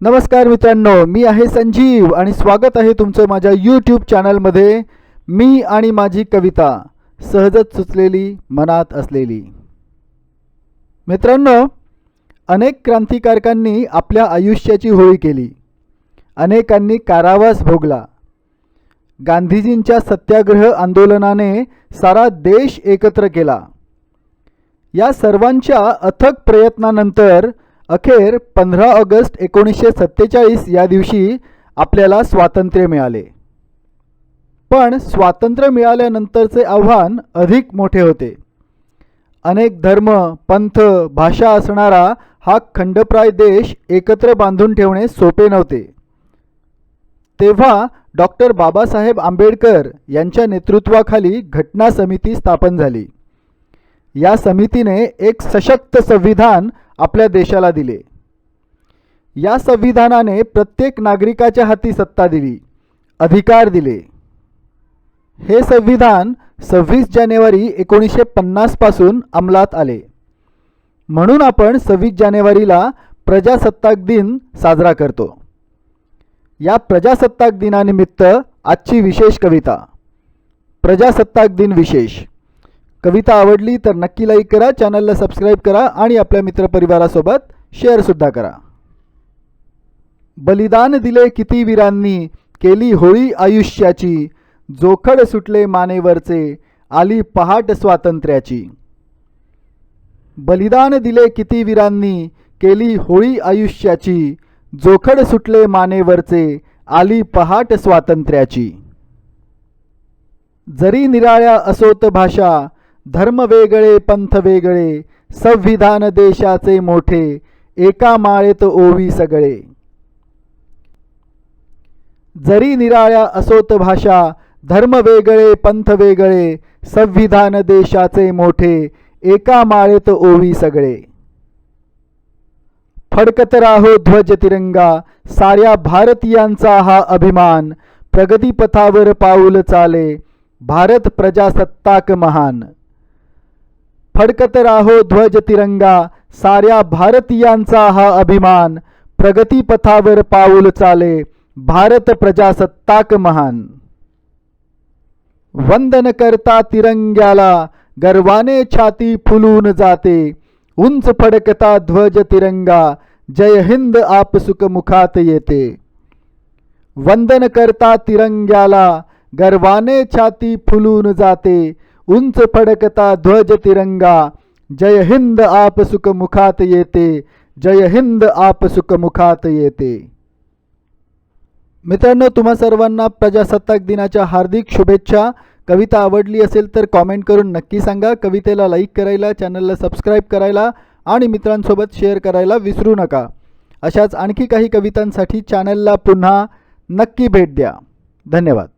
नमस्कार मित्रांनो मी आहे संजीव आणि स्वागत आहे तुमचं माझ्या यूट्यूब चॅनलमध्ये मी आणि माझी कविता सहजच सुचलेली मनात असलेली. मित्रांनो अनेक क्रांतिकारकांनी आपल्या आयुष्याची होळी केली. अनेकांनी कारावास भोगला. गांधीजींच्या सत्याग्रह आंदोलनाने सारा देश एकत्र केला. या सर्वांच्या अथक प्रयत्नानंतर अखेर पंधरा ऑगस्ट एकोणीसशे सत्तेचाळीस या दिवशी आपल्याला स्वातंत्र्य मिळाले. पण स्वातंत्र्य मिळाल्यानंतरचे आव्हान अधिक मोठे होते. अनेक धर्म पंथ भाषा असणारा हा खंडप्राय देश एकत्र बांधून ठेवणे सोपे नव्हते. तेव्हा डॉक्टर बाबासाहेब आंबेडकर यांच्या नेतृत्वाखाली घटना समिती स्थापन झाली. या समितीने एक सशक्त संविधान आपल्या देशाला दिले. या संविधानाने प्रत्येक नागरिकाच्या हाती सत्ता दिली अधिकार दिले. हे संविधान सव्वीस जानेवारी एकोणीसशे पन्नासपासून अंमलात आले. म्हणून आपण सव्वीस जानेवारीला प्रजासत्ताक दिन साजरा करतो. या प्रजासत्ताक दिनानिमित्त आजची विशेष कविता प्रजासत्ताक दिन विशेष. कविता आवडली तर नक्की लाईक करा चॅनलला सबस्क्राईब करा आणि आपल्या मित्रपरिवारासोबत शेअरसुद्धा करा. बलिदान दिले किती वीरांनी केली होळी आयुष्याची. जोखड सुटले मानेवरचे आली पहाट स्वातंत्र्याची. बलिदान दिले किती वीरांनी केली होळी आयुष्याची. जोखड सुटले मानेवरचे आली पहाट स्वातंत्र्याची. जरी निराळ्या असोत भाषा धर्म वेगळे पंथ वेगळे संविधान देशाचे मोठे एका माळेत ओवी सगळे. जरी निराळ्या असोत भाषा धर्म वेगळे पंथ वेगळे संविधान देशाचे मोठे एका माळेत ओवी सगळे. फडकत राहो ध्वज तिरंगा साऱ्या भारतीयांचा हा अभिमान प्रगतीपथावर पाऊल चाले भारत प्रजासत्ताक महान. फडकत राहो ध्वज तिरंगा साऱ्या भारतीयांचा हा अभिमान प्रगतीपथावर पाऊल चाले भारत प्रजासत्ताक महान. वंदन करता तिरंग्याला गर्वाने छाती फुलून जाते उंच फडकता ध्वज तिरंगा जय हिंद आप सुख मुखात येते. वंदन करता तिरंग्याला गर्वाने छाती फुलून जाते उंच फडकता ध्वज तिरंगा जय हिंद आप सुख मुखात येते जय हिंद आप सुख मुखात येते मित्रांनो तुम्हा सर्वांना प्रजासत्ताक दिनाच्या हार्दिक शुभेच्छा कविता आवडली असेल तर कॉमेंट करून नक्की सांगा कवितेला लाईक करायला चॅनलला सबस्क्राईब करायला आणि मित्रांसोबत शेअर करायला विसरू नका अशाच आणखी काही कवितांसाठी चॅनलला पुन्हा नक्की भेट द्या धन्यवाद